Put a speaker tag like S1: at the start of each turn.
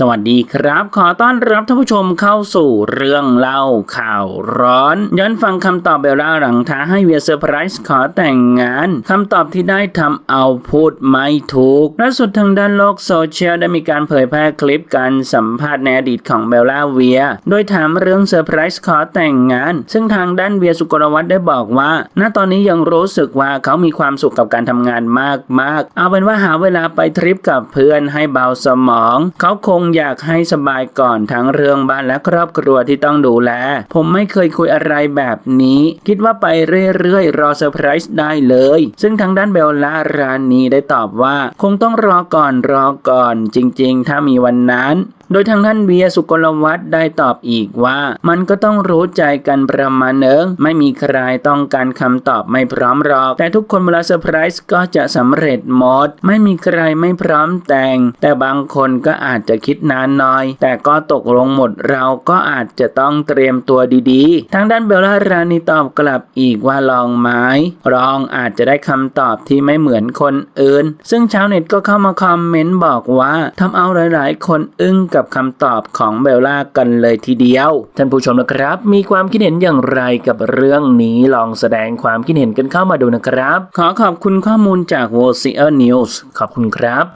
S1: สวัสดีครับ ขอต้อนรับท่านผู้ชมเข้าสู่เรื่องเล่าข่าวร้อน ย้อนฟังคำตอบเบลล่าหลังท้าให้เวียเซอร์ไพรส์ขอแต่งงานคำตอบที่ได้ทำเอาพูดไม่ถูกล่าสุดทางด้านโลกโซเชียลได้มีการเผยแพร่คลิปการสัมภาษณ์ในอดีตของเบลล่าเวีย โดยถามเรื่องเซอร์ไพรส์ขอแต่งงาน ซึ่งทางด้านเวียสุกลวัฒน์ได้บอกว่า ณตอนนี้ยังรู้สึกว่าเขามีความสุขกับการทำงานมากๆ เอาเป็นว่าหาเวลาไปทริปกับเพื่อนให้เบาสมอง เขาคงอยากให้สบายก่อนทั้งเรื่องบ้านและครอบครัวที่ต้องดูแล ผมไม่เคยคุยอะไรแบบนี้ คิดว่าไปเรื่อยๆ รอเซอร์ไพรส์ได้เลย ซึ่งทางด้านเบลล่ารานีได้ตอบว่า คงต้องรอก่อนรอก่อนจริงๆ ถ้ามีวันนั้น โดยทางท่านเวียสุกลวัฒน์ได้ตอบอีกว่ามันก็ต้องรู้ใจกันประมาณหนึงไม่มีใครต้องการคำตอบไม่พร้อมหรอก แต่ทุกคนเวลาเซอร์ไพรส์ก็จะสำเร็จหมด ไม่มีใครไม่พร้อมแต่ง แต่บางคนก็อาจจะคิดนานหน่อย แต่ก็ตกลงหมดเราก็อาจจะต้องเตรียมตัวดีๆ ทางด้านเบลล่ารานีตอบกลับอีกว่าลองไหมลองอาจจะได้คำตอบที่ไม่เหมือนคนอื่น ซึ่งชาวเน็ตก็เข้ามาคอมเมนต์บอกว่าทำเอาหลาย ๆ คนอึ้งกับคำตอบของเบลล่ากันเลยทีเดียว ท่านผู้ชมนะครับ มีความคิดเห็นอย่างไรกับเรื่องนี้ลองแสดงความคิดเห็นกันเข้ามาดูนะครับ ขอขอบคุณข้อมูลจาก w o c i a News ขอบคุณครับ